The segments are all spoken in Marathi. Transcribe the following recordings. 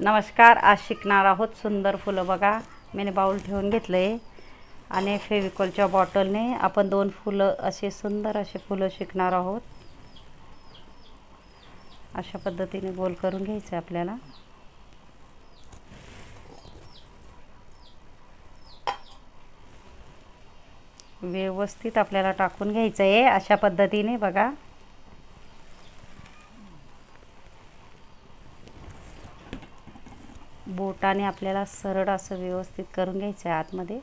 नमस्कार आज शिकणार आहोत सुंदर फुलं बघा. मी बाऊल ठेवून घेतलं आहे आणि फेविकॉलच्या बॉटलने आपण दोन फुलं असे सुंदर असे फुलं शिकणार आहोत. अशा पद्धतीने गोल करून घ्यायचं आहे आपल्याला. व्यवस्थित आपल्याला टाकून घ्यायचं आहे अशा पद्धतीने बघा. हाताने आपल्याला सरळ असं व्यवस्थित करून घ्यायचं आहे आतमध्ये.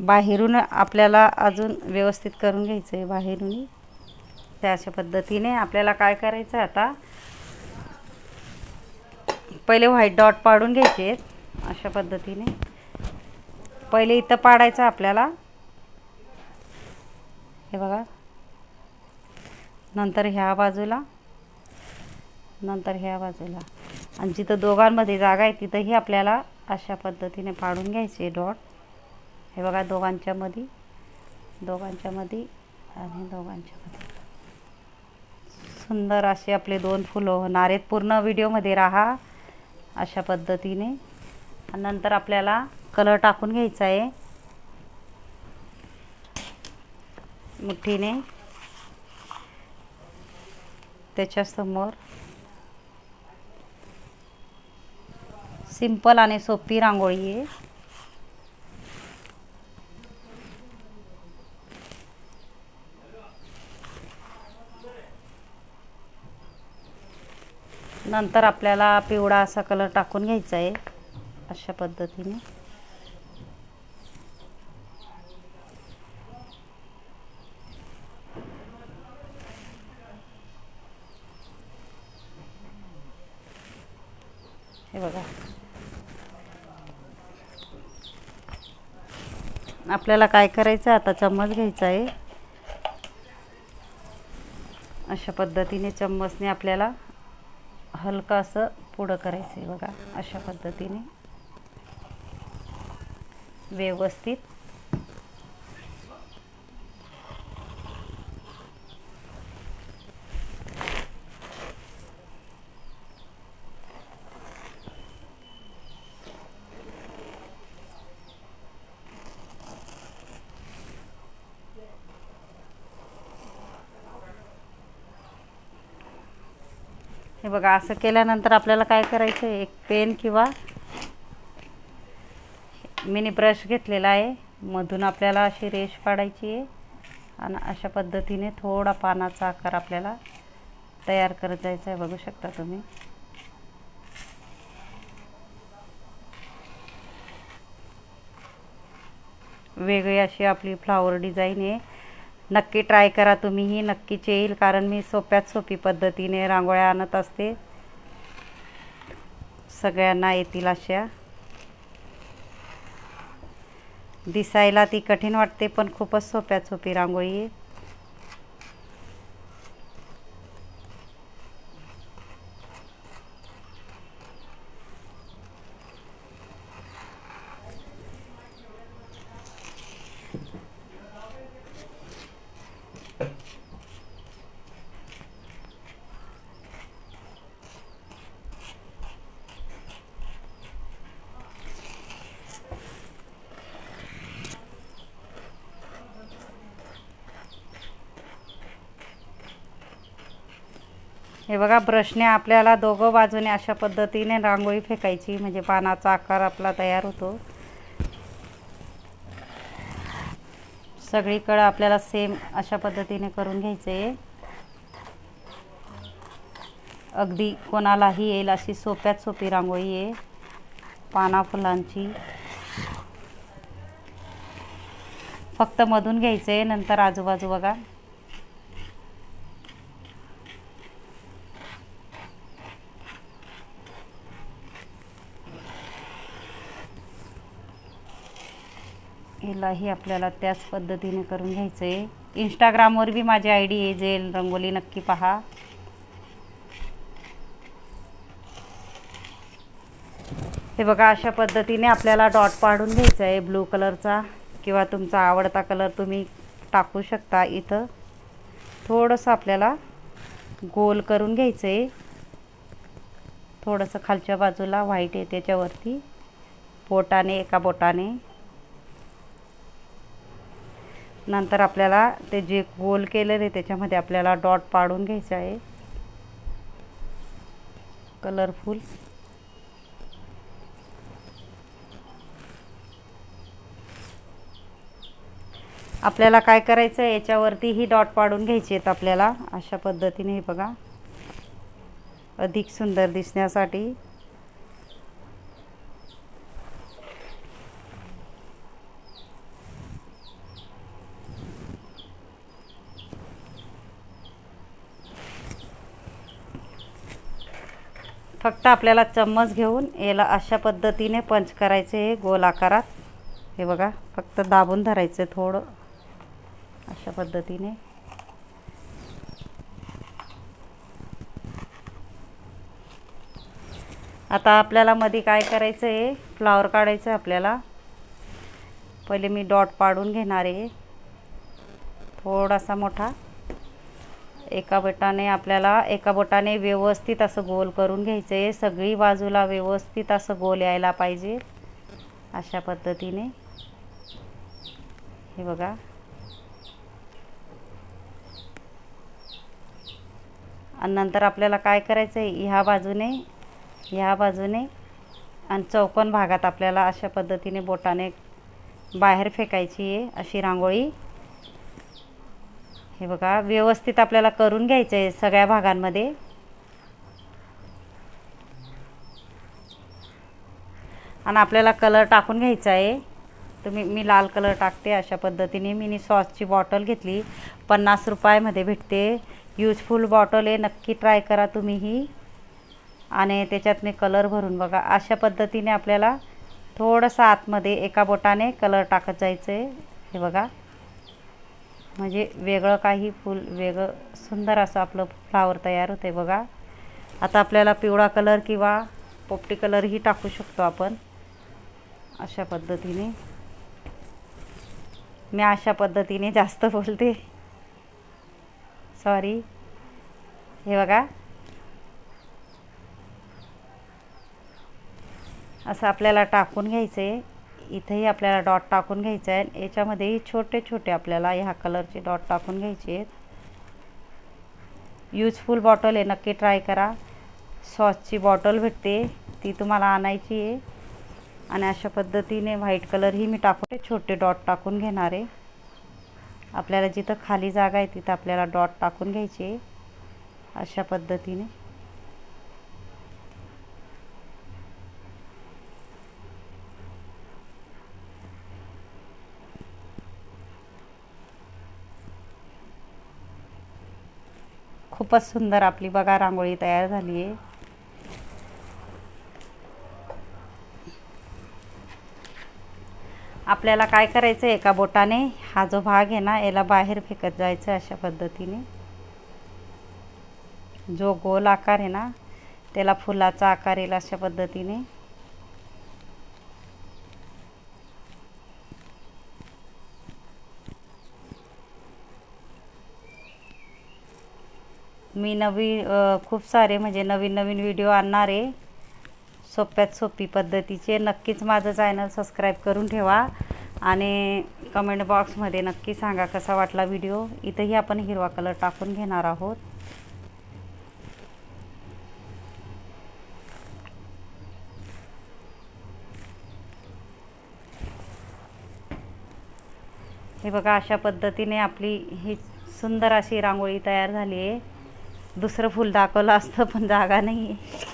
बाहेरून आपल्याला अजून व्यवस्थित करून घ्यायचं आहे बाहेरून. त्या अशा पद्धतीने आपल्याला काय करायचं आहे आता? पहिले व्हाईट डॉट पाडून घ्यायचे आहेत अशा पद्धतीने. पहिले इथं पाडायचं आपल्याला. हे बघा. नंतर ह्या बाजूला नंतर ह्या बाजूला. आणि जिथं दोघांमध्ये जागा आहे तिथंही आपल्याला अशा पद्धतीने पाडून घ्यायचे डॉट. हे बघा दोघांच्या मध्ये दोघांच्या मध्ये आणि दोघांच्या मध्ये सुंदर असे आपले दोन फुलं होणार आहेत. पूर्ण व्हिडिओमध्ये राहा अशा पद्धतीने. नंतर आपल्याला कलर टाकून घ्यायचा आहे. मुठीने त्याच्यासमोर सिंपल आणि सोपी रांगोळी आहे. नंतर आपल्याला पिवळा असा कलर टाकून घ्यायचा आहे अशा पद्धतीने. बघा. आपल्याला काय करायचं आहे? आता चम्मच घ्यायचा आहे. अशा पद्धतीने चम्मचने आपल्याला हलकं असं पुढं करायचं आहे बघा. अशा पद्धतीने. व्यवस्थित. हे बघा असं केल्यानंतर आपल्याला काय करायचं आहे? एक पेन किंवा मिनी ब्रश घेतलेला आहे. मधून आपल्याला अशी रेष पाडायची आहे. आणि अशा पद्धतीने थोडा पानाचा आकार आपल्याला तयार करत जायचा आहे. बघू शकता तुम्ही. वेगळी अशी आपली फ्लावर डिझाईन आहे. नक्की ट्राय करा तुम्हीही नक्कीच येईल कारण मी सोप्यात सोपी पद्धतीने रांगोळ्या आणत असते. सगळ्यांना येतील अशा. दिसायला ती कठीण वाटते पण खूपच सोप्यात सोपी रांगोळी आहे. हे बघा ब्रशने आपल्याला दोघं बाजूने अशा पद्धतीने रांगोळी फेकायची. म्हणजे पानाचा आकार आपला तयार होतो. सगळीकडं आपल्याला सेम अशा पद्धतीने करून घ्यायचं. आहे अगदी कोणालाही येईल अशी सोप्यात सोपी रांगोळी आहे. पाना फुलांची. फक्त मधून घ्यायचं आहे नंतर आजूबाजू बघा. यालाही आपल्याला त्याच पद्धतीने करून घ्यायचं आहे इंस्टाग्रामवर बी माझी आय डी आहे जेल रंगोली नक्की पहा. हे बघा अशा पद्धतीने आपल्याला डॉट पाडून घ्यायचा आहे ब्लू कलरचा. किंवा तुमचा आवडता कलर तुम्ही टाकू शकता इथं. थोडंसं आपल्याला गोल करून घ्यायचं आहे थोडंसं खालच्या बाजूला व्हाईट आहे त्याच्यावरती. बोटाने एका बोटाने. नंतर आपल्याला ते जे गोल केलेलं आहे त्याच्यामध्ये आपल्याला डॉट पाडून घ्यायचं आहे. कलरफुल. आपल्याला काय करायचं आहे याच्यावरती ही डॉट पाडून घ्यायची आहेत आपल्याला. अशा पद्धतीने हे बघा. अधिक सुंदर दिसण्यासाठी. फक्त आपल्याला चम्मच घेऊन याला अशा पद्धतीने पंच करायचे हे गोल आकारात. हे बघा फक्त दाबून धरायचं थोडं. अशा पद्धतीने. आता आपल्याला मध्ये काय करायचं आहे? फ्लावर काढायचं आहे आपल्याला. पहिले मी डॉट पाडून घेणार आहे. थोडासा मोठा. एका बोटाने आपल्याला एका बोटाने व्यवस्थित असं गोल करून घ्यायचं आहे सगळी बाजूला व्यवस्थित असं गोल यायला पाहिजे. अशा पद्धतीने. हे बघा. आणि नंतर आपल्याला काय करायचं आहे ह्या बाजूने ह्या बाजूने आणि चौकोन भागात आपल्याला अशा पद्धतीने बोटाने बाहेर फेकायची आहे अशी रांगोळी. हे बघा व्यवस्थित आपल्याला करून घ्यायचं आहे सगळ्या भागांमध्ये. आणि आपल्याला कलर टाकून घ्यायचा आहे. तुम्ही मी लाल कलर टाकते अशा पद्धतीने. मी सॉसची बॉटल घेतली पन्नास रुपयामध्ये भेटते. यूजफुल बॉटल आहे नक्की ट्राय करा तुम्हीही. आणि त्याच्यात मी कलर भरून बघा अशा पद्धतीने आपल्याला थोडंसं आतमध्ये एका बोटाने कलर टाकत जायचं आहे हे बघा. म्हणजे वेगळं काही फूल वेगळं सुंदर असं आपलं फ्लावर तयार होतं आहे बघा. आता आपल्याला पिवळा कलर किंवा पोपटी कलरही टाकू शकतो आपण. अशा पद्धतीने. मी अशा पद्धतीने जास्त बोलते. सॉरी हे बघा. असं आपल्याला टाकून घ्यायचं आहे इथंही आपल्याला डॉट टाकून घ्यायचं आहे याच्यामध्येही छोटे छोटे आपल्याला ह्या कलरचे डॉट टाकून घ्यायचे आहेत. यूजफुल बॉटल आहे नक्की ट्राय करा. सॉसची बॉटल भेटते ती तुम्हाला आणायची आहे. आणि अशा पद्धतीने व्हाईट कलरही मी टाकून छोटे डॉट टाकून घेणार आहे. आपल्याला जिथं खाली जागा आहे तिथं आपल्याला डॉट टाकून घ्यायची आहे. अशा पद्धतीने. खूपच सुंदर आपली बघा रांगोळी तयार झाली आहे. आपल्याला काय करायचं आहे? एका बोटाने हा जो भाग आहे ना याला बाहेर फेकत जायचं अशा पद्धतीने. जो गोल आकार आहे ना त्याला फुलाचा आकार येईल अशा पद्धतीने. मी नवी खूप सारे म्हणजे नवीन नवीन व्हिडिओ आणणार. आहे सोप्यात सोपी पद्धतीचे. नक्कीच माझं चॅनल सबस्क्राईब करून ठेवा. आणि कमेंट बॉक्समध्ये नक्की सांगा कसा वाटला व्हिडिओ इथंही आपण हिरवा कलर टाकून घेणार आहोत. हे बघा अशा पद्धतीने आपली ही सुंदर अशी रांगोळी तयार झाली आहे दुसरं फूल दाखवलं असतं पण जागा नाही आहे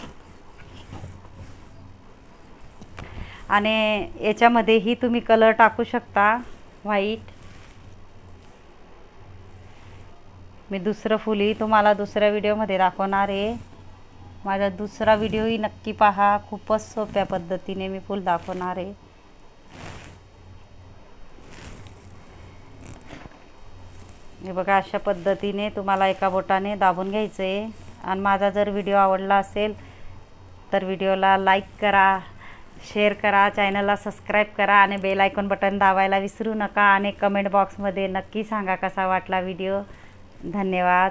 आणि याच्यामध्येही तुम्ही कलर टाकू शकता व्हाईट मी दुसरं फुलही तुम्हाला दुसऱ्या व्हिडिओमध्ये दाखवणार आहे. माझा दुसरा व्हिडिओही नक्की पहा खूपच सोप्या पद्धतीने मी फुल दाखवणार आहे. हे बघा अशा पद्धतीने तुम्हाला एका बोटाने दाबून घ्यायचं आहे आणि माझा जर व्हिडिओ आवडला असेल तर व्हिडिओला लाईक करा शेअर करा चॅनलला सबस्क्राईब करा आणि बेल आयकॉन बटन दाबायला विसरू नका. आणि कमेंट बॉक्समध्ये नक्की सांगा कसा वाटला व्हिडिओ धन्यवाद.